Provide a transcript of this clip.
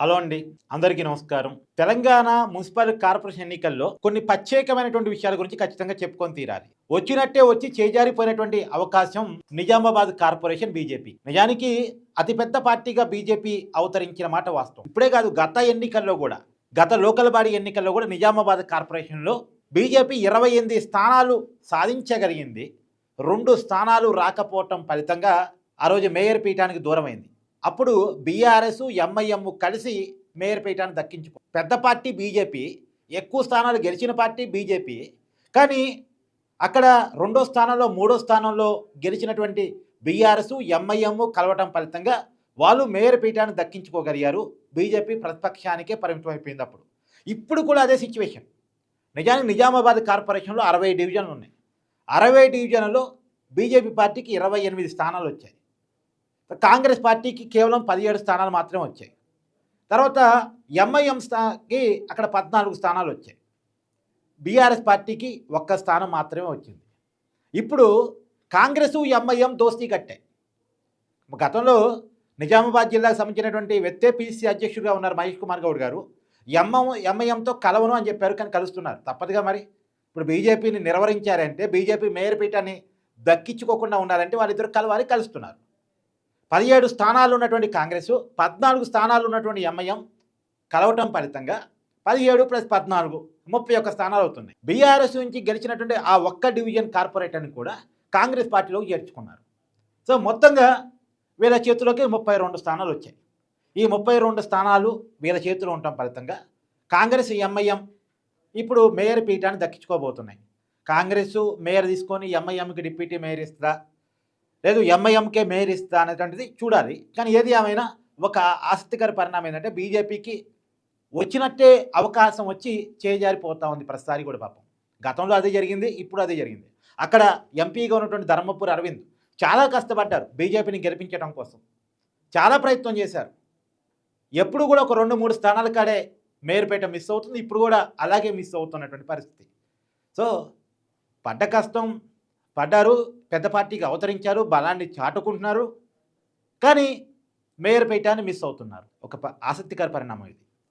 Hello అండి అందరికీ నమస్కారం. తెలంగాణ మున్సిపల్ కార్పొరేషన్ ఎన్నికల్లో కొన్ని ప్రత్యేకమైనటువంటి విషయాల గురించి ఖచ్చితంగా చెప్పుకొని తీరాలి. వచ్చినట్టే వచ్చి చేజారిపోయినటువంటి అవకాశం నిజామాబాద్ కార్పొరేషన్ బీజేపీ. నిజానికి అతిపెద్ద పార్టీగా బీజేపీ అవతరించిన మాట వాస్తవం. ఇప్పుడే కాదు గత ఎన్నికల్లో కూడా గత లోకల్ బాడీ ఎన్నికల్లో కూడా నిజామాబాద్ కార్పొరేషన్లో బీజేపీ ఇరవై ఎనిమిది స్థానాలు సాధించగలిగింది. రెండు స్థానాలు రాకపోవటం ఫలితంగా ఆ రోజు మేయర్ పీఠానికి దూరమైంది. అప్పుడు బీఆర్ఎస్ ఎంఐఎం కలిసి మేయర్ పీఠాన్ని దక్కించుకో పెద్ద పార్టీ బీజేపీ ఎక్కువ స్థానాలు గెలిచిన పార్టీ బీజేపీ కానీ అక్కడ రెండో స్థానంలో మూడో స్థానంలో గెలిచినటువంటి బీఆర్ఎస్ ఎంఐఎం కలవటం ఫలితంగా వాళ్ళు మేయర్ పీఠాన్ని దక్కించుకోగలిగారు. బీజేపీ ప్రతిపక్షానికే పరిమితం అయిపోయింది అప్పుడు. ఇప్పుడు కూడా అదే సిచ్యువేషన్. నిజానికి నిజామాబాద్ కార్పొరేషన్లో అరవై డివిజన్లు ఉన్నాయి. అరవై డివిజన్లలో బీజేపీ పార్టీకి ఇరవై ఎనిమిది స్థానాలు వచ్చాయి. కాంగ్రెస్ పార్టీకి కేవలం పదిహేడు స్థానాలు మాత్రమే వచ్చాయి. తర్వాత ఎంఐఎం స్థాకి అక్కడ పద్నాలుగు స్థానాలు వచ్చాయి. బీఆర్ఎస్ పార్టీకి ఒక్క స్థానం మాత్రమే వచ్చింది. ఇప్పుడు కాంగ్రెస్ ఎంఐఎం దోస్తీ కట్టాయి. గతంలో నిజామాబాద్ జిల్లాకు సంబంధించినటువంటి వ్యక్తే పిసిసి అధ్యక్షుడిగా ఉన్నారు మహేష్ కుమార్ గౌడ్ గారు. ఎంఎం ఎంఐఎంతో కలవను అని చెప్పారు కానీ కలుస్తున్నారు. తప్పదుగా మరి. ఇప్పుడు బీజేపీని నిర్వహించారంటే బీజేపీ మేయర్ పీఠాన్ని దక్కించుకోకుండా ఉండాలంటే వాళ్ళిద్దరు కలవాలి కలుస్తున్నారు. పదిహేడు స్థానాలు ఉన్నటువంటి కాంగ్రెస్ పద్నాలుగు స్థానాలు ఉన్నటువంటి ఎంఐఎం కలవటం ఫలితంగా పదిహేడు ప్లస్ పద్నాలుగు ముప్పై ఒక్క స్థానాలు అవుతున్నాయి. బీఆర్ఎస్ నుంచి గెలిచినటువంటి ఆ ఒక్క డివిజన్ కార్పొరేటర్ని కూడా కాంగ్రెస్ పార్టీలోకి చేర్చుకున్నారు. సో మొత్తంగా వీళ్ళ చేతిలోకి ముప్పై రెండు స్థానాలు వచ్చాయి. ఈ ముప్పై రెండు స్థానాలు వీళ్ళ చేతిలో ఉండటం ఫలితంగా కాంగ్రెస్ ఎంఐఎం ఇప్పుడు మేయర్ పీఠాన్ని దక్కించుకోబోతున్నాయి. కాంగ్రెస్ మేయర్ తీసుకొని ఎంఐఎంకి డిప్యూటీ మేయర్ ఇస్తుందా లేదు ఎంఐఎంకే మేయర్ ఇస్తా అనేటువంటిది చూడాలి. కానీ ఏది ఏమైనా ఒక ఆసక్తికర పరిణామం ఏంటంటే బీజేపీకి వచ్చినట్టే అవకాశం వచ్చి చేజారిపోతా ఉంది ప్రతిసారి కూడా పాపం. గతంలో అదే జరిగింది ఇప్పుడు అదే జరిగింది. అక్కడ ఎంపీగా ఉన్నటువంటి ధర్మపురి అరవింద్ చాలా కష్టపడ్డారు బీజేపీని గెలిపించడం కోసం. చాలా ప్రయత్నం చేశారు. ఎప్పుడు కూడా ఒక రెండు మూడు స్థానాల కాడే మేయర్పేట మిస్ అవుతుంది. ఇప్పుడు కూడా అలాగే మిస్ అవుతున్నటువంటి పరిస్థితి. సో పడ్డ కష్టం పడ్డారు పెద్ద పార్టీకి అవతరించారు బలాన్ని చాటుకుంటున్నారు. కానీ మేయర్ పీఠాన్ని మిస్ అవుతున్నారు. ఒక ప- ఆసక్తికర పరిణామం ఇది.